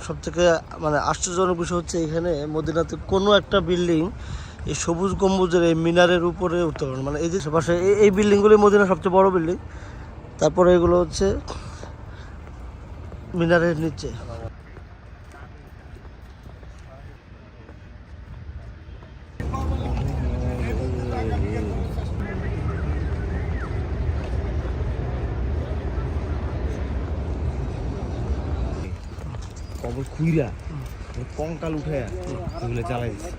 সব থেকে মানে আশ্চর্যজনক বিষয় হচ্ছে এখানে মদিনাতে কোনো একটা বিল্ডিং এই সবুজ গম্বুজের এই মিনারের উপরে পারে মানে এই যে পাশে এই- এই বিল্ডিংগুলি মদিনার সবচেয়ে বড় বিল্ডিং তারপরে এগুলো হচ্ছে মিনারের নিচে। কবর খুইরা কঙ্কাল উঠে ওগুলো জ্বালাই দিচ্ছে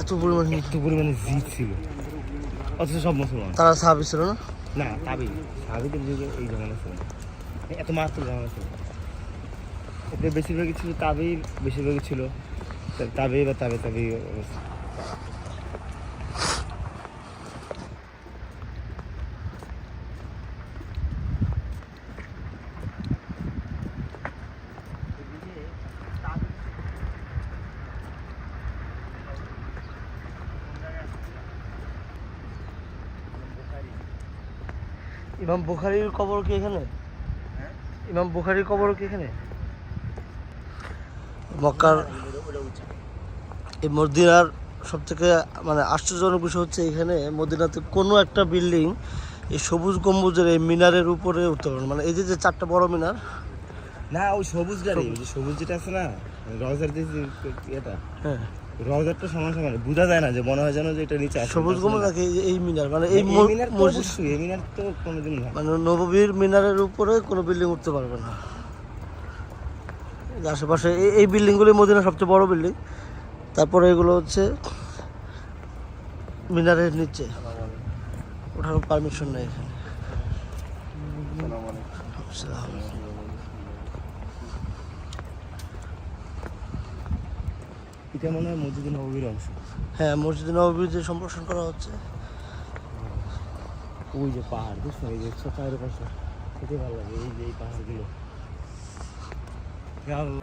এত পরিমাণ এত পরিমাণে জিত ছিল। অথচ সব মুসলমান। তারা সাহাবি ছিল না? না তাবি। সাহাবিদের যুগে এই জামানা ছিল এত মারাত্মক জামানা ছিল। এতে বেশিরভাগই ছিল তাবি বেশিরভাগই ছিল তাবি বা তাবে তাবি অবস্থা। ইমাম বুখারির কবর কি এখানে? ইমাম বুখারির কবর কি এখানে? মক্কার এই মদিনার সব থেকে মানে আশ্চর্যজনক বিষয় হচ্ছে এখানে মদিনাতে কোনো একটা বিল্ডিং এই সবুজ গম্বুজের এই মিনারের উপরে উঠতে মানে এই যে যে চারটা বড় মিনার। না ওই সবুজ গাড়ি ওই যে সবুজ যেটা আছে না রজার যে যে এটা হ্যাঁ। রজারটা সমান সমান বোঝা যায় না যে মনে হয় যেন যে এটা নিচে আছে। সবুজ গম্বুজ নাকি এই- এই মিনার মানে এই মিনার তো মসজিদ এই মিনার তো কোনোদিন না। মানে নববীর মিনারের উপরে কোনো বিল্ডিং উঠতে পারবে না। আশেপাশে এই- এই বিল্ডিংগুলি মদিনার সবচেয়ে বড় বিল্ডিং। তারপরে এগুলো হচ্ছে মিনারের নিচে। ওঠার পারমিশন নেই এখানে। এটা মনে হয় মসজিদ নবীর অংশ। হ্যাঁ মসজিদ নববীর যে সম্প্রসারণ করা হচ্ছে। ওই যে পাহাড় বুঝছ? এই যে পাহাড়ের পাশে। খেতে ভালো লাগে এই যে এই পাহাড়গুলো।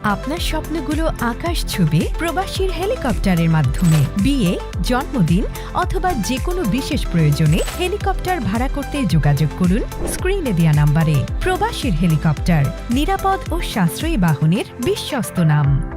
আপনার স্বপ্নগুলো আকাশ ছুবে প্রবাসীর হেলিকপ্টারের মাধ্যমে। বিয়ে জন্মদিন অথবা যে কোনো বিশেষ প্রয়োজনে হেলিকপ্টার ভাড়া করতে যোগাযোগ করুন স্ক্রিনে দেওয়া নাম্বারে। প্রবাসীর হেলিকপ্টার নিরাপদ ও সাশ্রয়ী বাহনের বিশ্বস্ত নাম।